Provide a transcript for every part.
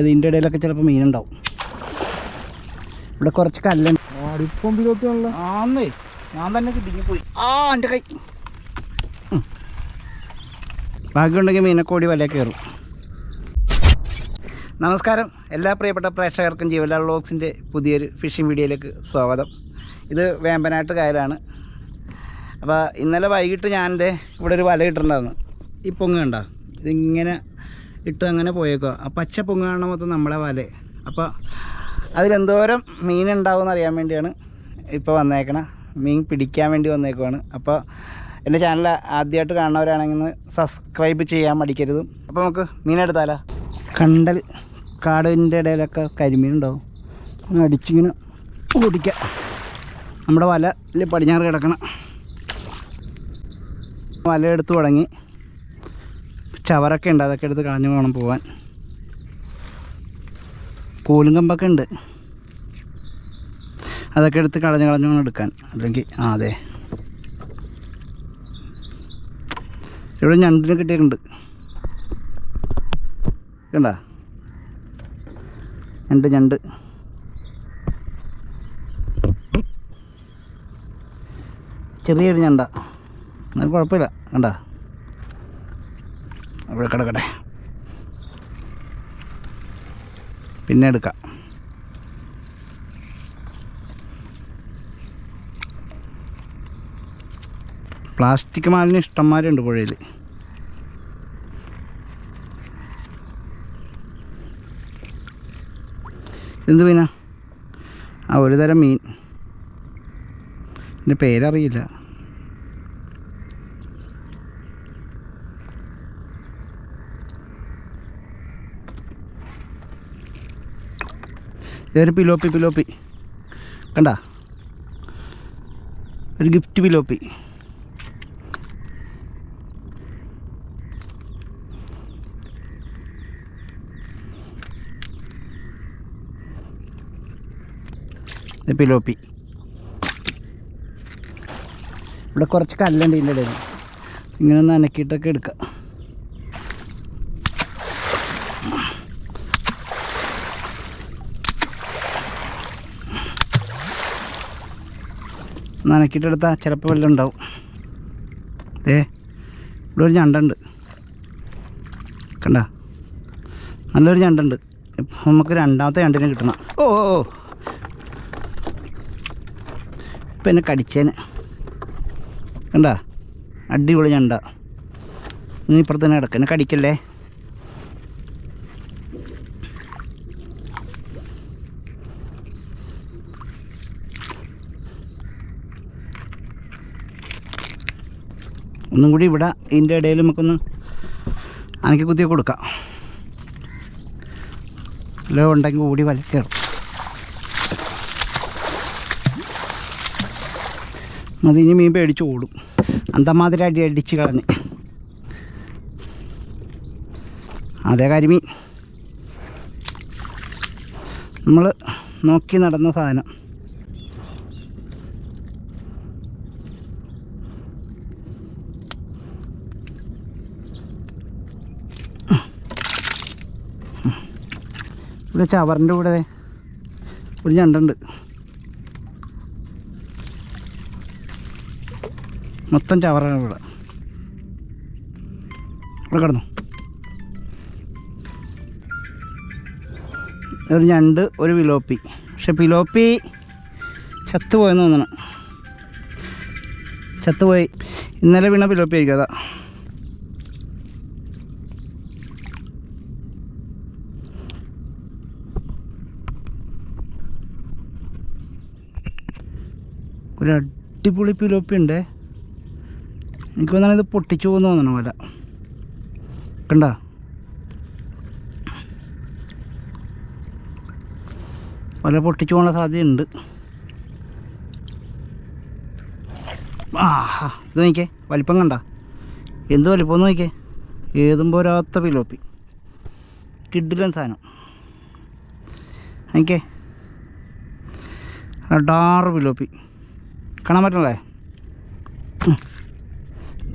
അതിന്റെ ഇടയിലൊക്കെ ചിലപ്പോൾ മീനുണ്ടാവും. ഇവിടെ കുറച്ച് കല്ലുണ്ട് ആന്നേ ഞാൻ തന്നെ കിട്ടിപ്പോയി ആ എന്റെ കൈ. ഭാഗ്യമുണ്ടെങ്കിൽ മീനക്കോടി വല കയറും. നമസ്കാരം. എല്ലാ പ്രിയപ്പെട്ട പ്രേക്ഷകർക്കും ജീവലാൽ വ്ളോഗ്സിന്റെ പുതിയൊരു ഫിഷിംഗ് വീഡിയോയിലേക്ക് സ്വാഗതം. ഇത് വേമ്പനാട്ട് കായലാണ്. അപ്പോൾ ഇന്നലെ വൈകിട്ട് ഞാൻ ഇവിടെ ഒരു വല ഇട്ടിട്ടുണ്ടായിരുന്നു. ഈ കണ്ടോ? ഇതിങ്ങനെ ഇട്ട് അങ്ങനെ പോയേക്കുക ആ പച്ച പൊങ്ങാണ് മൊത്തം നമ്മളെ വല അപ്പോൾ അതിലെന്തോരം മീൻ ഉണ്ടാവും അറിയാൻ വേണ്ടിയാണ് ഇപ്പോൾ വന്നേക്കണ. മീൻ പിടിക്കാൻ വേണ്ടി വന്നേക്കുവാണ്. അപ്പോൾ എന്റെ ചാനൽ ആദ്യമായിട്ട് കാണുന്നവരാണെങ്കിൽ ഒന്ന് സബ്സ്ക്രൈബ് ചെയ്യാൻ മടിക്കരുത്. അപ്പോൾ നമുക്ക് മീനെടുത്താലോ കണ്ടൽ കാടിന്റെ ഇടയിലൊക്കെ കരിമീൻ ഉണ്ടാവും. അടിച്ചിങ്ങനെ ഓടിക്കാം നമ്മുടെ വലയിൽ പടിഞ്ഞാറ് കിടക്കണം. വല എടുത്ത് തുടങ്ങി. ചവറൊക്കെ ഉണ്ട്. അതൊക്കെ എടുത്ത് കളഞ്ഞു വേണം പോവാൻ. കൂലും കമ്പൊക്കെ ഉണ്ട്. അതൊക്കെ എടുത്ത് കളഞ്ഞു കളഞ്ഞു വേണം എടുക്കാൻ. അല്ലെങ്കിൽ ആ അതെ. ഇവിടെ ഞണ്ടിന് കിട്ടിയിട്ടുണ്ട്. കണ്ട? ഞണ്ട് ഞണ്ട്. ചെറിയൊരു ഞണ്ട. എന്നാലും കുഴപ്പമില്ല. കണ്ട? അവിടെ കിടക്കട്ടെ. പിന്നെ എടുക്കാം. പ്ലാസ്റ്റിക് മാലിന്യം ഇഷ്ടംമാരുണ്ട് പുഴയിൽ എന്ത് മീനാ? ആ ഒരു തരം മീൻ. എന്റെ പേരറിയില്ല. ഇതൊരു പിലോപ്പി പിലോപ്പി. കണ്ട? ഒരു ഗിഫ്റ്റ് പിലോപ്പി. പിലോപ്പി. ഇവിടെ കുറച്ച് കല്ലുണ്ട് ഇതിന്റെ ഇടയിൽ. ഇങ്ങനെ നനക്കിയിട്ടൊക്കെ എടുക്കാം. നനക്കിയിട്ടെടുത്താൽ ചിലപ്പോൾ വെള്ളം ഉണ്ടാവും. ഏ ഇവിടെ ഒരു ഞണ്ടുണ്ട്. കണ്ട? നല്ലൊരു ഞണ്ടുണ്ട്. ഇപ്പം നമുക്ക് രണ്ടാമത്തെ ഞണ്ടിനെ കിട്ടണം. ഓ ഓ. ഇപ്പം എന്നെ കടിച്ചേന്. കണ്ട? അടിപൊളി ഞണ്ട. നീ ഇപ്പുറത്ത് തന്നെ കിടക്കുക കടിക്കല്ലേ? ഒന്നും കൂടി ഇവിടെ ഇതിന്റെ ഇടയിൽ നമുക്കൊന്ന് അനക്കി കുത്തി കൊടുക്കാം. ലോ ഉണ്ടെങ്കിൽ ഓടി വല കയറും ഇനി മീൻ പേടിച്ച് ഓടും. അന്തമാതിരി അടി അടിച്ച് കളഞ്ഞ്. അതേ കരിമീൻ നമ്മൾ നോക്കി നടന്ന സാധനം. ഇവിടെ ചവറിന്റെ കൂടെ ഒരു ഞണ്ടുണ്ട്. മൊത്തം ചവറാണ് ഇവിടെ. ഇവിടെ കിടന്നു. ഒരു ഞണ്ട് ഒരു പിലോപ്പി. പക്ഷെ പിലോപ്പി ചത്തുപോയെന്ന് തോന്നണം. ചത്തുപോയി. ഇന്നലെ വീണ പിലോപ്പി ആയിരിക്കും അതാ. ഒരു അടിപൊളി പിലോപ്പി ഉണ്ട് എനിക്ക് വന്നാണിത് ഇത് പൊട്ടിച്ചു പോകുന്ന തോന്നണം വല കണ്ട? വല പൊട്ടിച്ചു പോകാനുള്ള സാധ്യതയുണ്ട്. ആഹ് ഇത് നോക്കിയേ വലിപ്പം കണ്ട? എന്ത് വലിപ്പം നോക്കിയേ? ഏതും പോരാത്ത പിലോപ്പി. കിഡിലൻ സാധനം. നോക്കിയേ. ഡാറ് പിലോപ്പി. കാണാൻ പറ്റണല്ലേ.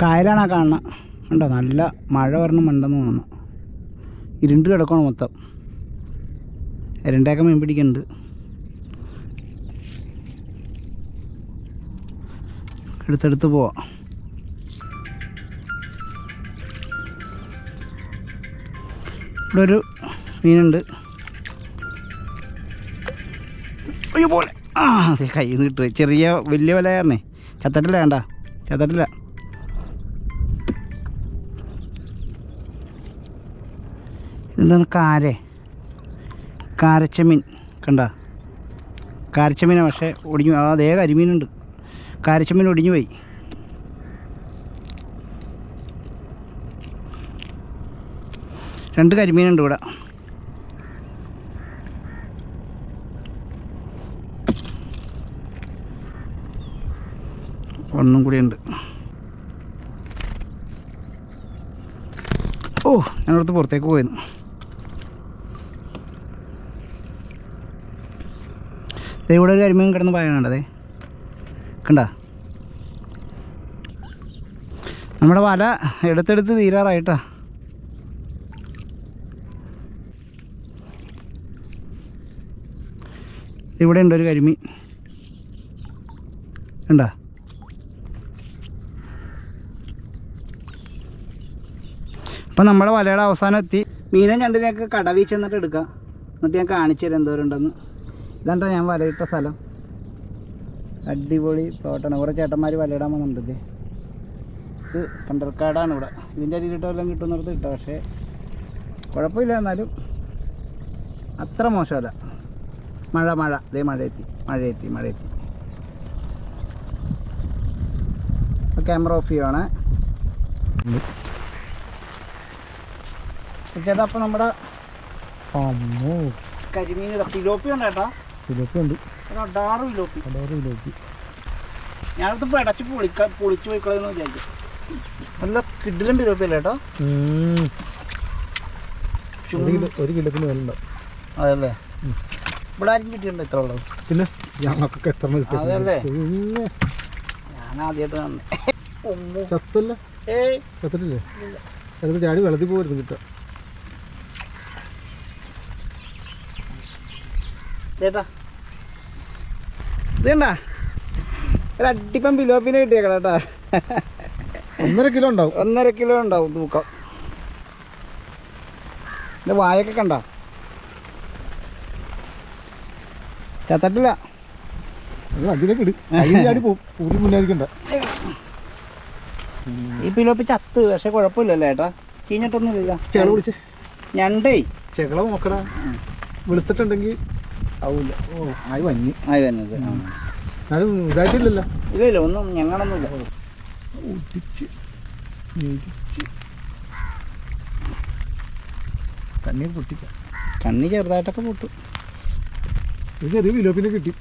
കായലാണ് ആ കാണുന്നത് ഉണ്ടോ നല്ല മഴ വരണം മണ്ടെന്ന് തോന്നുന്നു. ഇരുണ്ട് കിടക്കണം മൊത്തം. എരണ്ടയൊക്കെ മീൻ പിടിക്കുന്നുണ്ട്. എടുത്തെടുത്ത് പോവാം. ഇവിടെ ഒരു മീനുണ്ട്. പോലെ ആ കയ്യിൽ നിന്ന് കിട്ടുക ചെറിയ വലിയ വില കാരണേ ചത്തട്ടില്ല വേണ്ട ചത്തട്ടില്ല. എന്താണ് കാരെ? കാരച്ചമീൻ. കണ്ട? കാരച്ചമീനാണ് പക്ഷേ ഒടിഞ്ഞു. ആ അതേ കരിമീനുണ്ട്. കാരച്ചമീൻ ഒടിഞ്ഞു പോയി. രണ്ട് കരിമീനുണ്ട് ഇവിടെ. ഒന്നും കൂടി ഉണ്ട്. ഓ ഞങ്ങളടുത്ത് പുറത്തേക്ക് പോയിരുന്നു. ഇവിടെ ഒരു കരിമീൻ കിടന്ന് പായണുണ്ടതേ കണ്ട? നമ്മുടെ വല എടുത്തെടുത്ത് തീരാറായിട്ടാ. ഇവിടെ ഉണ്ട് ഒരു കരിമീൻ. കണ്ടാ? അപ്പം നമ്മുടെ വലയുടെ അവസാനം എത്തി. മീനെ ഞണ്ടിനെയൊക്കെ കടവിൽ ചെന്നിട്ട് എടുക്കാം. എന്നിട്ട് ഞാൻ കാണിച്ചു തരാം എന്തോരം ഉണ്ടെന്ന് ഇതാണ്ടോ ഞാൻ വലയിട്ട സ്ഥലം. അടിപൊളി പ്ലോട്ടാണ് കുറേ ചേട്ടന്മാർ വലയിടാൻ വന്നിട്ടുണ്ട്. ഇത് കണ്ടൽക്കാടാണ് ഇവിടെ. ഇതിന്റെ അടിയിലിട്ട് വല്ലതും കിട്ടുന്നിടത്ത് കിട്ടും പക്ഷേ കുഴപ്പമില്ല എന്നാലും അത്ര മോശമല്ല. മഴ മഴ. മഴ എത്തി മഴ എത്തി ക്യാമറ ഓഫ് ചെയ്യുവാണ്. ചേട്ടാ അപ്പോൾ നമ്മുടെ അമ്മോ. കരിമീൻ ഇതാ. പിലോപ്പി ഉണ്ട് ചേട്ടാ ഇതിലൊക്കെ ഉണ്ട്. ഒരു അടാറ് പിലോപ്പി അടവറ് ഇതിലേക്ക് ഞാനത് പടച്ച് പൊളിക്ക പൊളിച്ച് പോയിക്കളയെന്ന് വിചാരിച്ചു. നല്ല കിഡിലും പിലോപ്പി അല്ലേ ചേട്ടാ ഒരു കിലോ ഒരു കിലോത്തിന് വില ഉണ്ടാവും അതല്ലേ ഇവിടെ ആരും കിട്ടിയിട്ടുണ്ട് ഇത്ര ഉള്ളത്. പിന്നെ ഞങ്ങൾക്കൊക്കെ എത്ര കിട്ടും അതല്ലേ? പിന്നെ. ഞാൻ ആദ്യമായിട്ട് കാണുന്നത് ഒമ്പോ ചത്തല്ല? ഏയ്. ചത്തിട്ടില്ലേ? എടുത്ത് ചാടി വെള്ളത്തിൽ പോയിരുന്നു കിട്ടുക. ചേട്ടാ ഇത് കണ്ടാ ഒരു അടിപ്പം പിലോപ്പിനെ കിട്ടിയേക്കണം കേട്ടാ ഒന്നര കിലോ ഉണ്ടാവും. ഒന്നര കിലോ ഉണ്ടാവും തൂക്കം. ഇത് വായൊക്കെ കണ്ട? ചത്തട്ടില്ല. അതിലേക്ക് ഇട്. മുന്നായിരിക്കണ്ട ഈ പിലോപ്പി ചത്ത് പക്ഷെ കുഴപ്പമില്ലല്ലോ ഏട്ടാ? ചീഞ്ഞിട്ടൊന്നുമില്ല പിടിച്ചേ. ഞണ്ടേ. ചെകള നോക്കടാ. വെളുത്തിട്ടുണ്ടെങ്കിൽ ആവൂല. ഓ ആയി വഞ്ഞി ആയി വരുന്നത് ഞാനും ഇതായിട്ടില്ലല്ലോ. ഇല്ല ഇല്ല ഒന്നും ഞങ്ങളൊന്നുമില്ല. ഒടിച്ച് ഞെരിച്ച് കണ്ണീർ പൊട്ടിക്കാം. കണ്ണി ചെറുതായിട്ടൊക്കെ പൊട്ടും. ഒരു ചെറിയ വിലോപ്പിനെ കിട്ടി.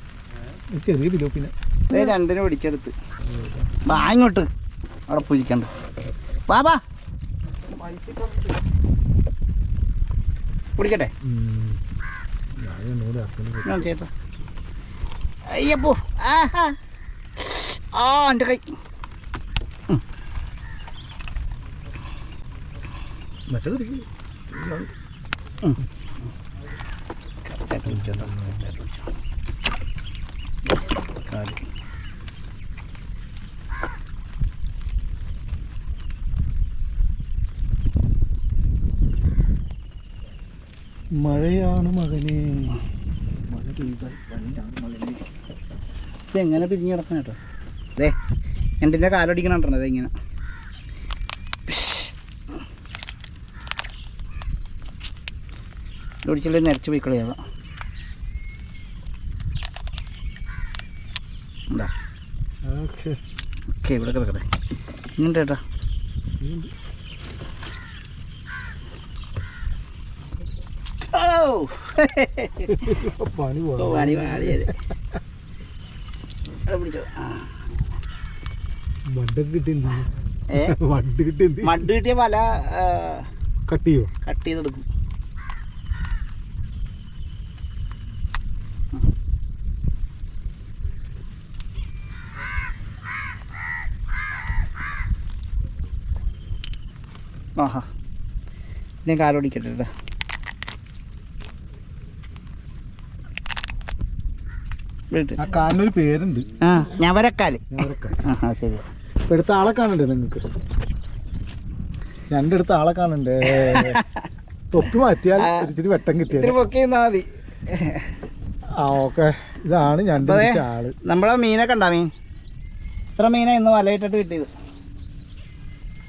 ഒരു ചെറിയ വിലോപ്പിനെ. ഇതേ രണ്ടിനെ പിടിച്ചെടുത്ത്. വാ ഇങ്ങോട്ട്. അവിടെ പൂജിക്കണ്ട വാ വാ. പിടിക്കട്ടെ ഞാൻ അയ്യപ്പോ ആഹാ ആ എന്റെ കൈ മറ്റേത് കറക്റ്റായിട്ട് പിടിച്ചോട്ടോ കറക്റ്റായിട്ട് പിടിച്ചോ കാൽ മഴയാണ് മകനെ. മഴ പെയ്താൽ പണിയാണ് മകനെ. ഇതെങ്ങനെ പിരിഞ്ഞ് കിടക്കണം കേട്ടോ അതെ എന്റെ കാലടിക്കണുണ്ടോ അതെ ഇങ്ങനെ. ഓടിച്ചില്ലേ നിരച്ച് പോയി കളയാ എന്താ ഓക്കെ ഓക്കെ ഇവിടെ കിടക്കട്ടെ. ഇങ്ങോട്ട്. പണി പിടിച്ചോ. കിട്ടി മഡ് കിട്ടിയ പല കട്ട് ചെയ്യോ? കട്ട് ചെയ്തെടുക്കും. ആഹാ. ഞാൻ കാലോടിക്കട്ടെ കേട്ടോ ഇവിടെ ആ കാലിനൊരു പേരുണ്ട്. ആ ഞവരക്കാൽ. ആ ശരി. ഇപ്പൊ ആളെ കാണണ്ടേ നിങ്ങൾക്ക്? അടുത്ത ആളെ കാണണ്ടേ? തൊപ്പി മാറ്റിയാൽ ഇത്തിരി വെട്ടം കിട്ടിയത് ഇത്തിരി പൊക്കി മതി. ആ ഓക്കെ. ഇതാണ് ഞാൻ ആൾ. നമ്മളെ മീനൊക്കെ ഉണ്ടാ മീൻ? ഇത്ര മീനാ ഇന്ന് വലയിട്ടിട്ട് കിട്ടിയത്?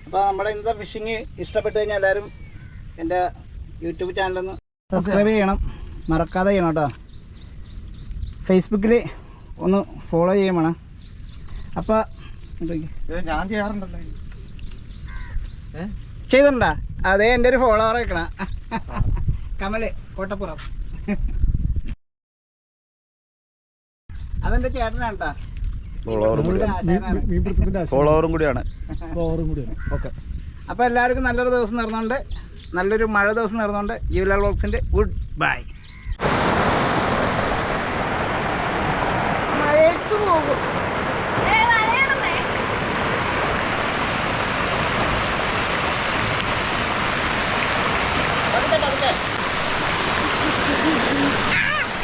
അപ്പോൾ നമ്മുടെ ഇന്നത്തെ ഫിഷിങ് ഇഷ്ടപ്പെട്ടു കഴിഞ്ഞാൽ എല്ലാരും എന്റെ യൂട്യൂബ് ചാനലൊന്ന് സബ്സ്ക്രൈബ് ചെയ്യണം. മറക്കാതെ ചെയ്യണം കേട്ടോ. ഫേസ്ബുക്കിൽ ഒന്ന് ഫോളോ ചെയ്യണം വേണം അപ്പോൾ ഞാൻ ചെയ്യാറുണ്ടല്ലോ. ചെയ്തിട്ടുണ്ടാ? അതേ എന്റെ ഒരു ഫോളോവർ വെക്കണ കമൽ കോട്ടപ്പുറം. അതെന്റെ ചേട്ടനാണ് കേട്ടോ ഫോളോവറും കൂടി ഫോളോവറും കൂടിയാണ്. കൂടിയാണ്. ഓക്കെ. അപ്പോൾ എല്ലാവർക്കും നല്ലൊരു ദിവസം നേർന്നുകൊണ്ട് നല്ലൊരു മഴ ദിവസം നേർന്നുകൊണ്ട് ജീവലാൽ വ്ളോഗ്സിന്റെ ഗുഡ് ബൈ. പോകും.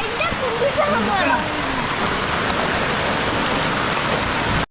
എന്റെ കുണ്ടിച്ചൻ വന്നതാണ്.